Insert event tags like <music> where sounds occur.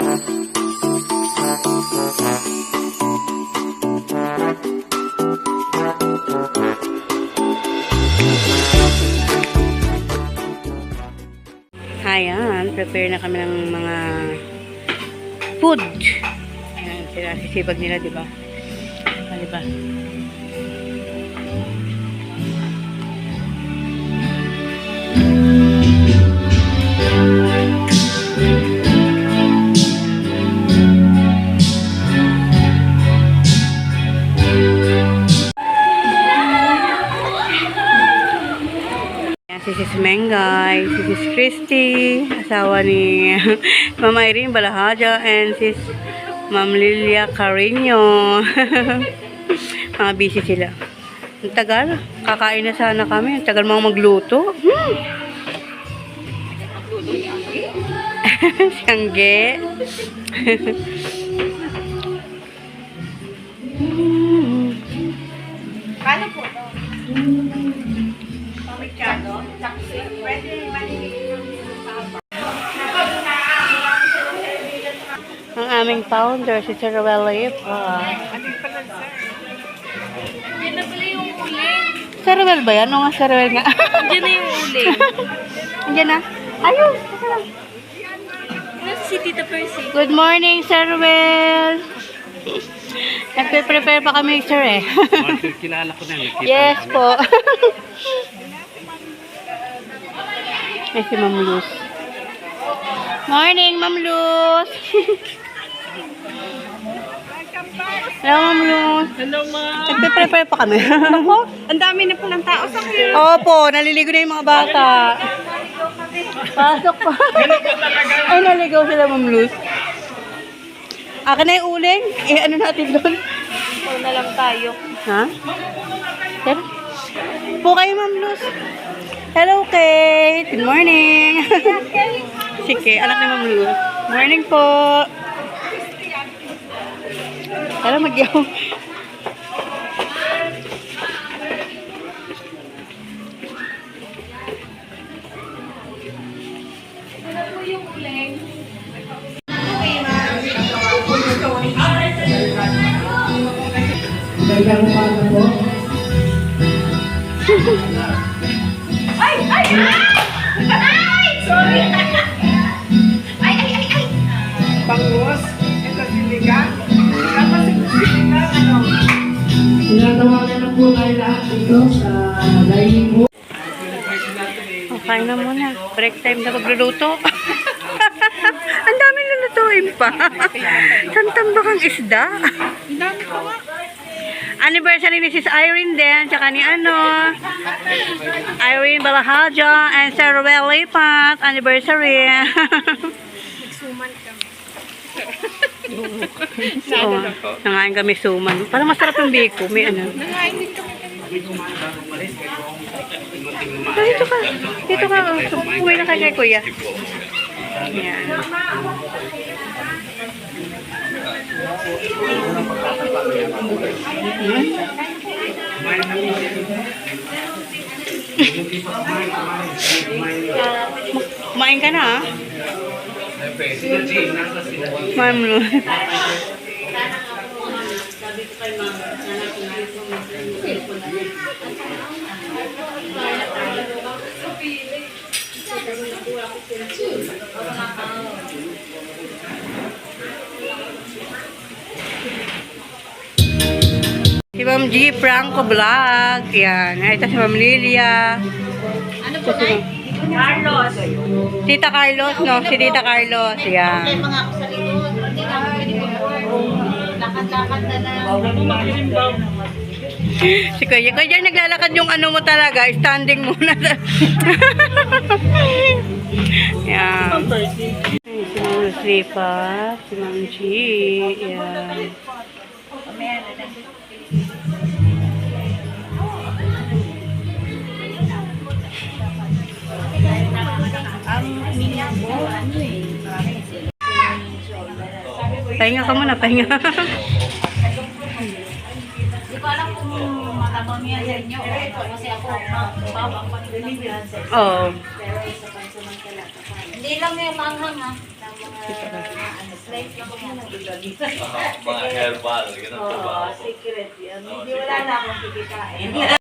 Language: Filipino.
Ayan, prepare na kami ng mga food. Ayan, sila sisibag nila, di ba? Ah, di ba? Mengay, si Sis Christy, asawa ni <laughs> Mama Irene Balahaja, and Sis Ma'am Lilia Carino. <laughs> mga busy sila. Ang tagal. Kakain na sana kami. Ang tagal mga magluto. Hmm. <laughs> Siyangge. Paano po Pamikado? Taxi? Pwede Ang aming founder, si Sir Ruel pa. Yan na pala yung uling. Sir Ruel ba yan? Oo nga, Sir Ruel nga. Yan na yung uling. <laughs> Andiyan na. Ayun! Nasa si Tita Percy. Good morning, Sir Ruel! <laughs> Nagpe-prepare pa kami, sir eh. Kilala ko na. Nakita yes po. <laughs> Ay, si Ma'am Luz. Morning, Ma'am Luz! <laughs> Hello, Ma'am Luz. Hello, ma. Nagpe-prepare pa kami. Ako, ang dami na palang tao sa kayo. Opo, naliligo na yung mga bata. Pasok pa. Ay, naligaw sila, Ma'am Luz. Akin na yung uling. Eh, ano natin doon? Ikaw na lang tayo. Ha? Sir? Po kayo, Ma'am Luz. Hello, Kate. Good morning. <laughs> si Kate, anak ni Ma'am. Morning po. Tara, magyaw. Ay! Dito sa dining room. Okay na muna. Break time na magluluto. <laughs> Ang dami lulutuin pa. Santambakang isda. Ang dami pa nga. Anniversary ni Sis Irene din, tsaka ni ano, Irene Balahaja and Sarah Bell Lipat. Anniversary. Suman kami. <laughs> Oo, nangain kami suman. Parang masarap yung biko. May ano. Nangain din kami. Dito ka. Dito ka. Uwi na ka kay kuya. Yan. Kumain ka na ah. Ma'am Lu. Si Ma'am G. Franco Vlog. Yan. Ito si Ma'am Lilia. Ano po tayo? Carlos. Tita Carlos, no? Si Tita Carlos. Yan. mga ako sa likod. Hindi na ako. Lakad-lakad na lang. Si Kuya. Kuya, naglalakad yung ano mo talaga. Standing muna. <laughs> Yan. Ay, Si Ma'am Lucifa. Si Ma'am G. Yan. Pahinga ka muna, pahinga. Hindi ko alam kung matabang yan sa inyo. Kasi ako, babang pag-deliver. Oo. Hindi lang yung manghang ha. size lang yan ang ilagay. Mga herbal, ganun ba? Oo, secret yan. Hindi wala na akong kikitain.